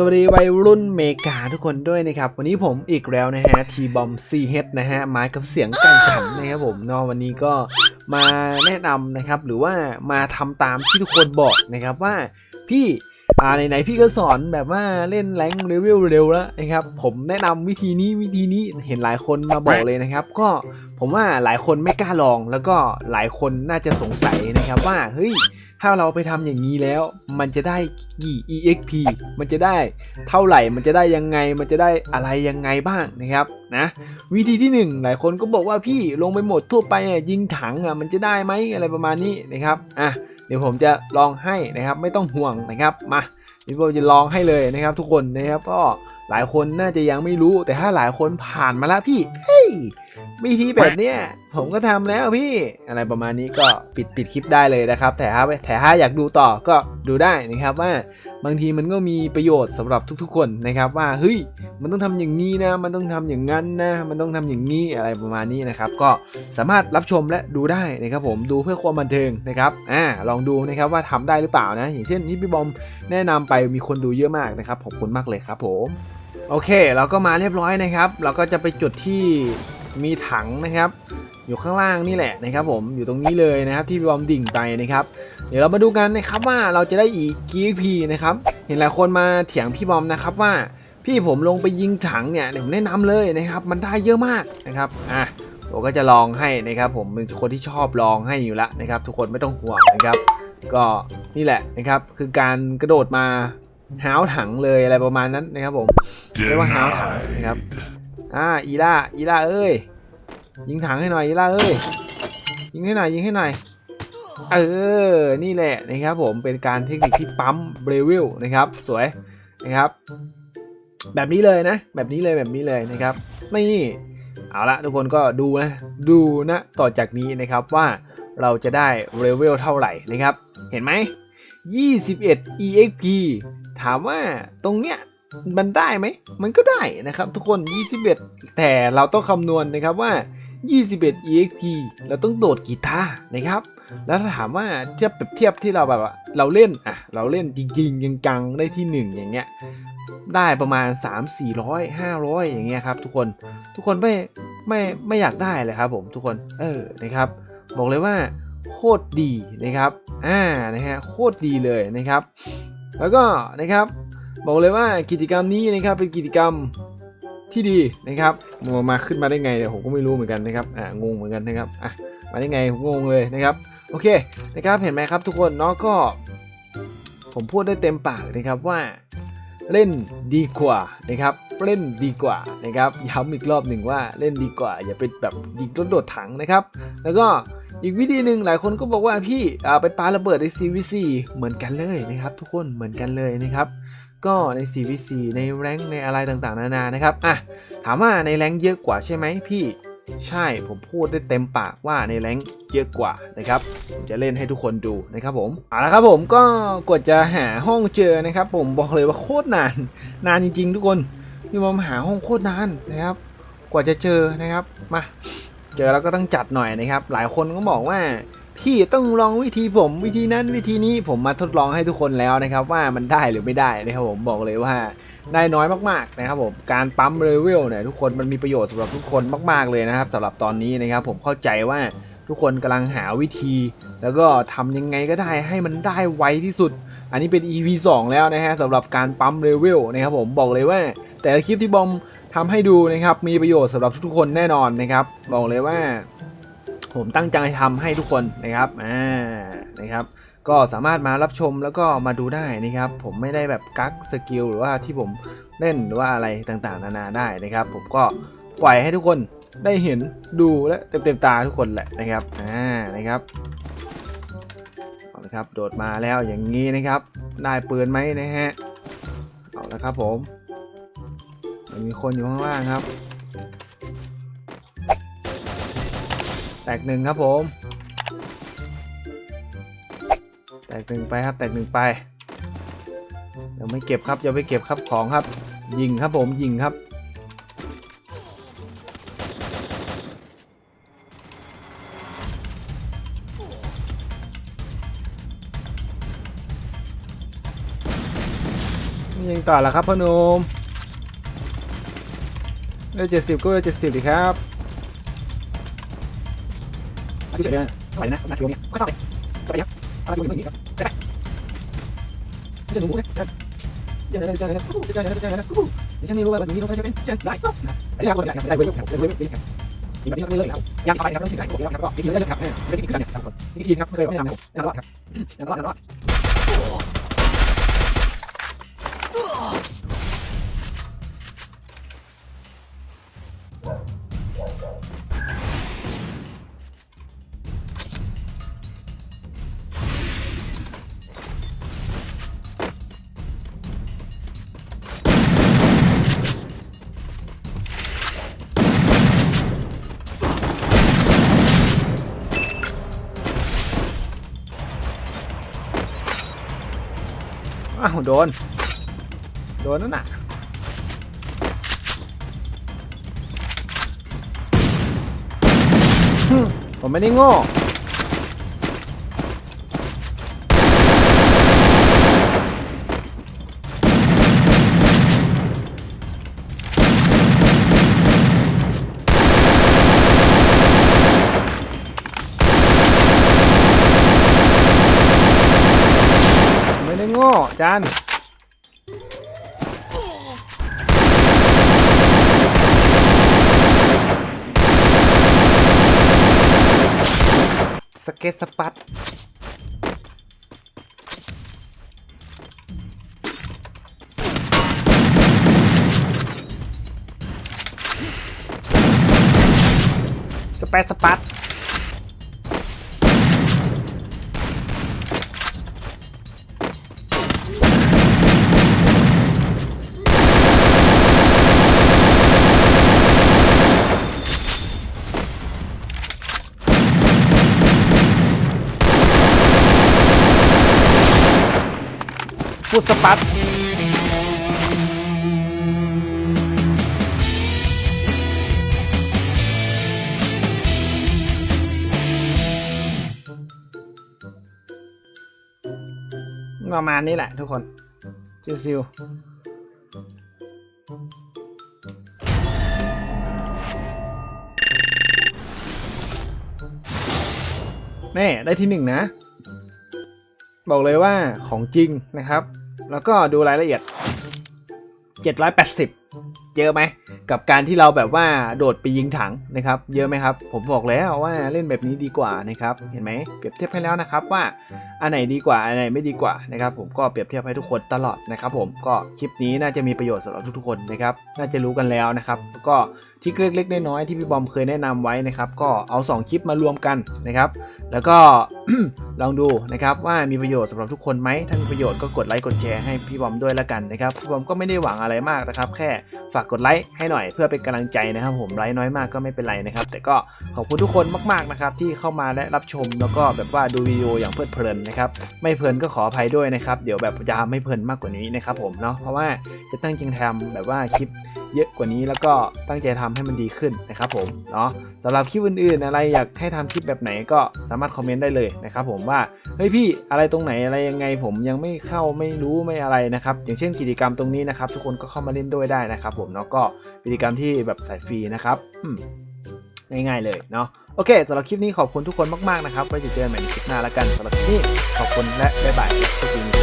สวัสดีวัยรุ่นเมกาทุกคนด้วยนะครับ วันนี้ผมอีกแล้วนะฮะทีบอมซีเฮดนะฮะมากับเสียงไก่ขันนะครับผมเนอะวันนี้ก็มาแนะนำนะครับหรือว่ามาทำตามที่ทุกคนบอกนะครับว่าพี่อ่าไหนๆพี่ก็สอนแบบว่าเล่นแรงเลเวลเร็วแล้วนะครับผมแนะนำวิธีนี้วิธีนี้เห็นหลายคนมาบอกเลยนะครับ ก็ ผมว่าหลายคนไม่กล้าลองแล้วก็หลายคนน่าจะสงสัยนะครับว่าเฮ้ยถ้าเราไปทำอย่างนี้แล้ว มันจะได้กี่ exp มันจะได้เท่าไหร่ มันจะได้ยังไง มันจะได้อะไรยังไงบ้างนะครับนะวิธีที่หนึ่งหลายคนก็บอกว่าพี่ลงไปหมดทั่วไปยิงถังอะมันจะได้ไหมอะไรประมาณนี้นะครับอะเดี๋ยวผมจะลองให้นะครับไม่ต้องห่วงนะครับมาเดี๋ยวผมจะลองให้เลยนะครับ ทุกคนนะครับก็หลายคนน่าจะยังไม่รู้แต่ถ้าหลายคนผ่านมาแล้วพี่ วิธีแบบเนี้ยผมก็ทำแล้วพี่อะไรประมาณนี้ก็ปิดปิดคลิปได้เลยนะครับ แต่ถ้าแต่ถ้าอยากดูต่อก็ดูได้นะครับว่าบางทีมันก็มีประโยชน์สำหรับทุก ๆ คนนะครับว่าเฮ้ยมันต้องทำอย่างนี้นะ มันต้องทำอย่างนั้นนะ มันต้องทำอย่างนี้อะไรประมาณนี้นะครับ ก็สามารถรับชมและดูได้นะครับผมดูเพื่อความบันเทิงนะครับอ่าลองดูนะครับว่าทำได้หรือเปล่านะ อย่างเช่นที่พี่บอมแนะนำไปมีคนดูเยอะมากนะครับขอบคุณมากเลยครับผม โอเค เราก็มาเรียบร้อยนะครับ เราก็จะไปจุดที่มีถังนะครับ อยู่ข้างล่างนี่แหละนะครับ ผมอยู่ตรงนี้เลยนะครับที่บอมดิ่งไปนะครับ เดี๋ยวเรามาดูกันนะครับว่าเราจะได้อีกกี่ XP นะครับ เห็นหลายคนมาเถียงพี่บอมนะครับว่าพี่ผมลงไปยิงถังเนี่ยเดี๋ยวผมแนะนำเลยนะครับ มันได้เยอะมากนะครับอะผมก็จะลองให้นะครับผมเป็นคนที่ชอบลองให้อยู่แล้วนะครับ ทุกคนไม่ต้องห่วงนะครับ ก็นี่แหละนะครับ คือการกระโดดมา หาวถังเลยอะไรประมาณนั้นนะครับผมเรียกว่าหาวถังนะครับอ่าอีล่าอีล่าเอ้ยยิงถังให้หน่อยอีล่าเอ้ยยิงให้หน่อยยิงให้หน่อยเออนี่แหละนะครับผมเป็นการเทคนิคที่ปั๊มเบรวิลนะครับ สวยนะครับแบบนี้เลยนะ แบบนี้เลยแบบนี้เลยนะครับ นี่เอาละทุกคนก็ดูนะ ดูนะต่อจากนี้นะครับว่าเราจะได้เลเวลเท่าไหร่นะครับ เห็นไหม21 exp ถามว่าตรงเนี้ยมันได้ไหม มันก็ได้นะครับทุกคน 21 แต่เราต้องคำนวณนะครับว่า 21 exp เราต้องโดดกีตาร์นะครับ แล้วถ้าถามว่าเทียบเปรียบเทียบที่เราแบบว่าเราเล่นอะเราเล่นจริงๆจังๆได้ที่หนึ่งอย่างเงี้ยได้ประมาณ 3 400 500 อย่างเงี้ยครับทุกคนทุกคนไม่ไม่ไม่อยากได้เลยครับผมทุกคนเออนะครับบอกเลยว่าโคตรดีนะครับอ่านะฮะโคตรดีเลยนะครับ แล้วก็นะครับบอกเลยว่ากิจกรรมนี้นะครับเป็นกิจกรรมที่ดีนะครับมามาขึ้นมาได้ไงเนี่ยผมก็ไม่รู้เหมือนกันนะครับอ่างงเหมือนกันนะครับอะมาได้ไงผมงงเลยนะครับโอเคนะครับเห็นไหมครับทุกคนเนาะก็ ผมพูดได้เต็มปากนะครับว่า เล่นดีกว่านะครับเล่นดีกว่านะครับย้ำอีกรอบหนึ่งว่าเล่นดีกว่า อย่าเป็นแบบยิงรถโดดถังนะครับ แล้วก็อีกวิธีหนึ่งหลายคนก็บอกว่าพี่ไปปาระเบิดใน CVC เหมือนกันเลยนะครับ ทุกคนเหมือนกันเลยนะครับ ก็ใน CVC ในแรงในอะไรต่างๆ นานานะครับอะถามว่าในแรงเยอะกว่าใช่ไหมพี่ ใช่ผมพูดได้เต็มปากว่าในแรงเยอะกว่านะครับผมจะเล่นให้ทุกคนดูนะครับผมเอาละครับผมก็กดจะหาห้องเจอนะครับ ผมบอกเลยว่าโคตรนาน นานจริง ๆ ทุกคนนี่มาหาห้องโคตรนานนะครับ กว่าจะเจอนะครับมาเจอแล้วก็ต้องจัดหน่อยนะครับ หลายคนก็บอกว่าพี่ต้องลองวิธีผมวิธีนั้นวิธีนี้ผมมาทดลองให้ทุกคนแล้วนะครับ ว่ามันได้หรือไม่ได้นะครับผมบอกเลยว่า ได้น้อยมากๆนะครับผมการปั๊มเลเวลเนี่ยทุกคนมันมีประโยชน์สำหรับทุกคนมาก ๆเลยนะครับสำหรับตอนนี้นะครับผมเข้าใจว่าทุกคนกำลังหาวิธี แล้วก็ทำยังไงก็ได้ให้มันได้ไวที่สุด อันนี้เป็น EP 2 แล้วนะฮะสำหรับการปั๊มเลเวลนะครับผมบอกเลยว่า แต่คลิปที่บอมทำให้ดูนะครับมีประโยชน์สำหรับทุกๆคนแน่นอนนะครับ บอกเลยว่า ผมตั้งใจทำให้ทุกคนนะครับอ่านะครับ ก็สามารถมารับชมแล้วก็มาดูได้นะครับ ผมไม่ได้แบบกักสกิลหรือว่าที่ผมเล่นหรือว่าอะไรต่างๆ นานาได้นะครับ ผมก็ปล่อยให้ทุกคนได้เห็นดูและเต็มๆตาทุกคนแหละนะครับอ่านะครับเอาละครับโดดมาแล้วอย่างนี้นะครับ ได้ปืนไหมนะฮะเอาละครับผมยังมีคนอยู่ข้างล่างครับ แตกหนึ่งครับผม กหนึ่งไปครับ แตกหนึ่งไปยังไม่เก็บครับยังไม่เก็บครับของครับ ยิงครับผมยิงครับ ยิงต่อแล้วครับพ่อหนุ่มเลเจ็ดสิบก็เลเจ็ดสิบดีครับที่เฉยๆไปนะนะช่วงนี้ก็เศร้า อะไรอยู่อย่างนี้ครับไม่ใช่หนูนะเดี๋ยวฉันไม่รู้ว่าแบบนี้ต้องใช้เป็นเช่นไรก็ไม่ได้ก็ไม่ได้ไม่ได้เว้ยครับเว้ยครับมีแบบนี้ก็ไม่เลิกแล้วยังไปนะครับต้องถึงไหนผมแล้วครับก็อีกทีก็ยังครับไม่ได้กินกันเนี่ยครันอีกทีครับเคยไม่ทำนะครับยังรอดครับยังรอดยังรอด อ้าวโดน โดนนั่นน่ะผมไม่ได้โง่ จานสเก็ตสปัตสเปซสปัุสปัตประมาณนี้แหละทุกคนซิวๆนี่ได้ที่หนึ่งนะ บอกเลยว่าของจริงนะครับ แล้วก็ดูรายละเอียด 780 เยอะไหม กับการที่เราแบบว่าโดดไปยิงถังนะครับ เยอะไหมครับ ผมบอกแล้วว่าเล่นแบบนี้ดีกว่านะครับ เห็นไหม เปรียบเทียบให้แล้วนะครับว่าอันไหนดีกว่า อันไหนไม่ดีกว่านะครับ ผมก็เปรียบเทียบให้ทุกคนตลอดนะครับ ผม ก็คลิปนี้น่าจะมีประโยชน์สำหรับทุกๆคนนะครับ น่าจะรู้กันแล้วนะครับก็ที่เล็กๆน้อยๆที่พี่บอมเคยแนะนำไว้นะครับ ก็เอา 2 คลิปมารวมกันนะครับ แล้วก็ลองดูนะครับว่ามีประโยชน์สำหรับทุกคนไหมถ้ามีประโยชน์ก็กดไลค์กดแชร์ให้พี่บอมด้วยละกันนะครับพี่บอมก็ไม่ได้หวังอะไรมากนะครับ แค่ฝากกดไลค์ให้หน่อยเพื่อเป็นกำลังใจนะครับ ผมไลค์น้อยมากก็ไม่เป็นไรนะครับ แต่ก็ขอบคุณทุกคนมากๆนะครับที่เข้ามาและรับชมแล้วก็แบบว่าดูวิดีโออย่างเพลิดเพลินนะครับไม่เพลินก็ขออภัยด้วยนะครับเดี๋ยวแบบจะทำให้เพลินมากกว่านี้นะครับผมเนาะเพราะว่าจะตั้งใจทำแบบว่าคลิปเยอะกว่านี้แล้วก็ตั้งใจทำให้มันดีขึ้นนะครับผมเนาะสำหรับคลิปอื่นๆอะไรอยากให้ทำคลิปแบบไหนก็สามามารถคอมเมนต์ได้เลยนะครับผมว่าเฮ้ยพี่อะไรตรงไหนอะไรยังไงผมยังไม่เข้าไม่รู้ไม่อะไรนะครับอย่างเช่นกิจกรรมตรงนี้นะครับทุกคนก็เข้ามาเล่นด้วยได้นะครับผมเนาะก็กิจกรรมที่แบบใส่ฟรีนะครับง่ายๆเลยเนาะโอเคสำหรับคลิปนี้ขอบคุณทุกคนมากๆนะครับไว้เจอกันใหม่ในคลิปหน้าแล้วกันสำหรับคลิปนี้ขอบคุณและบ๊ายบายสวัสดี